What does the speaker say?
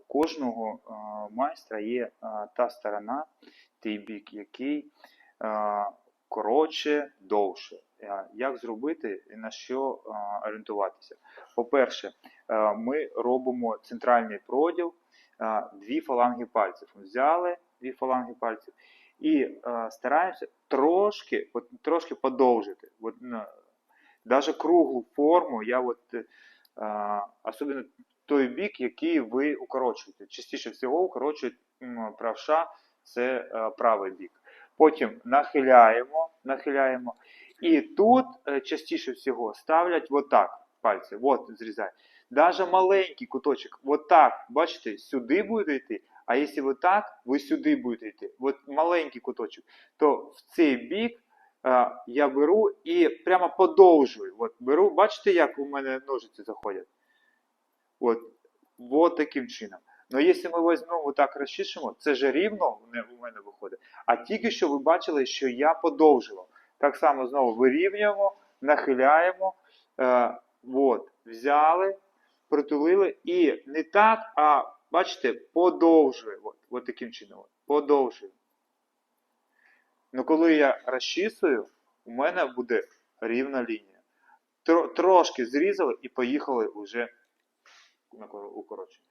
У кожного майстра є та сторона, той бік, який коротше, довше. Як зробити і на що орієнтуватися? По-перше, ми робимо центральний проділ, дві фаланги пальців. Взяли дві фаланги пальців і стараємося трошки, трошки подовжити. От, на, даже круглу форму я от, особливо той бік, який ви укорочуєте. Частіше всього укорочують правша, це е, правий бік. Потім нахиляємо, нахиляємо. І тут е, частіше всього ставлять отак пальці. От зрізають. Даже маленький куточок, отак, бачите, сюди буде йти. А якщо ви так, ви сюди будете йти. От маленький куточок, то в цей бік е, я беру і прямо подовжую. От беру, бачите, як у мене ножиці заходять? От, от таким чином. Ну, якщо ми візьмемо отак розчішимо, це ж рівно у мене- виходить. А тільки що ви бачили, що я подовжував. Так само знову вирівнюємо, нахиляємо. Е, от, взяли, притулили і не так, а бачите, подовжуємо. От, от таким чином. От, подовжуємо. Ну, коли я розчісую, у мене буде рівна лінія. Тро- трошки зрізали і поїхали вже укорочення.